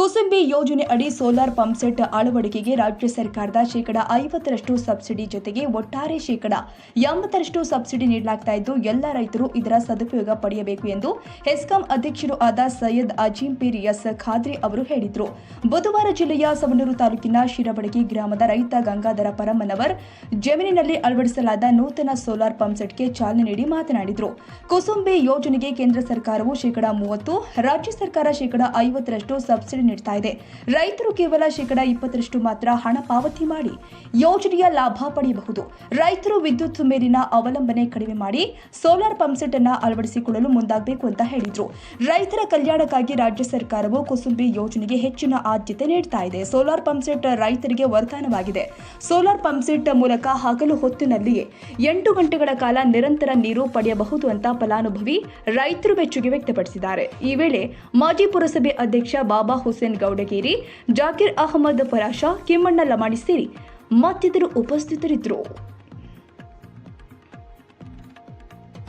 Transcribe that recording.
ಕುಸುಂಬಿ ಯೋಜನೆ ಅಡಿ solar pump set ಅಳವಡಿಕೆಗೆ ರಾಜ್ಯ ಸರ್ಕಾರದ ಶೇಕಡ ಐವತ್ತರಷ್ಟು ಸಬ್ಸಿಡಿ ಜೊತೆಗೆ ಒಟ್ಟಾರೆ ಶೇಕಡ ಎಂಬತ್ತರಷ್ಟು ಸಬ್ಸಿಡಿ ನೀಡಲಾಗ್ತಾ ಇದ್ದು, ಎಲ್ಲ ರೈತರು ಇದರ ಸದುಪಯೋಗ ಪಡೆಯಬೇಕು ಎಂದು ಹೆಸ್ಕಾಂ ಅಧ್ಯಕ್ಷರು ಆದ ಸೈಯದ್ ಅಜೀಂ ಪೀರ್ ಎಸ್ ಖಾದ್ರಿ ಅವರು ಹೇಳಿದರು. ಬುಧವಾರ ಜಿಲ್ಲೆಯ ಸವಣೂರು ತಾಲೂಕಿನ ಶಿರಬಡಗಿ ಗ್ರಾಮದ ರೈತ ಗಂಗಾಧರ ಪರಮನವರ್ ಜಮೀನಿನಲ್ಲಿ ಅಳವಡಿಸಲಾದ ನೂತನ ಸೋಲಾರ್ ಪಂಪ್ಸೆಟ್ಗೆ ಚಾಲನೆ ನೀಡಿ ಮಾತನಾಡಿದರು. ಕುಸುಂಬಿ ಯೋಜನೆಗೆ ಕೇಂದ್ರ ಸರ್ಕಾರವು ಶೇಕಡ ಮೂವತ್ತು, ರಾಜ್ಯ ಸರ್ಕಾರ ಶೇಕಡ ಐವತ್ತರಷ್ಟು ಸಬ್ಸಿಡಿ ನೀಡ್ತಾ ಇದೆ. ರೈತರು ಕೇವಲ ಶೇಕಡಾ ಇಪ್ಪತ್ತರಷ್ಟು ಮಾತ್ರ ಹಣ ಪಾವತಿ ಮಾಡಿ, ಯೋಜನೆಯ ಲಾಭ ಪಡೆಯಬಹುದು. ರೈತರು ವಿದ್ಯುತ್ ಮೇಲಿನ ಅವಲಂಬನೆ ಕಡಿಮೆ ಮಾಡಿ ಸೋಲಾರ್ ಪಂಪ್ಸೆಟ್ ಅನ್ನು ಅಳವಡಿಸಿಕೊಳ್ಳಲು ಮುಂದಾಗಬೇಕು ಅಂತ ಹೇಳಿದ್ರು. ರೈತರ ಕಲ್ಯಾಣಕ್ಕಾಗಿ ರಾಜ್ಯ ಸರ್ಕಾರವು ಕುಸುಂಬಿ ಯೋಜನೆಗೆ ಹೆಚ್ಚಿನ ಆದ್ಯತೆ ನೀಡ್ತಾ ಇದೆ. ಸೋಲಾರ್ ಪಂಪ್ಸೆಟ್ ರೈತರಿಗೆ ವರದಾನವಾಗಿದೆ. ಸೋಲಾರ್ ಪಂಪ್ಸೆಟ್ ಮೂಲಕ ಹಗಲು ಹೊತ್ತಿನಲ್ಲಿಯೇ ಎಂಟು ಗಂಟೆಗಳ ಕಾಲ ನಿರಂತರ ನೀರು ಪಡೆಯಬಹುದು ಅಂತ ಫಲಾನುಭವಿ ರೈತರು ಮೆಚ್ಚುಗೆ ವ್ಯಕ್ತಪಡಿಸಿದ್ದಾರೆ. ಈ ವೇಳೆ ಮಾಜಿ ಪುರಸಭೆ ಅಧ್ಯಕ್ಷ ಬಾಬಾ ಹುಸೇನ್ ಗೌಡಗೇರಿ ಜಾಕೀರ್ ಅಹಮದ್ ಪರಾಶ ಕಿಮ್ಮಣ್ಣ ಲಮಾಣಿ ಸೇರಿ ಮತ್ತಿತರು ಉಪಸ್ಥಿತರಿದ್ದರು.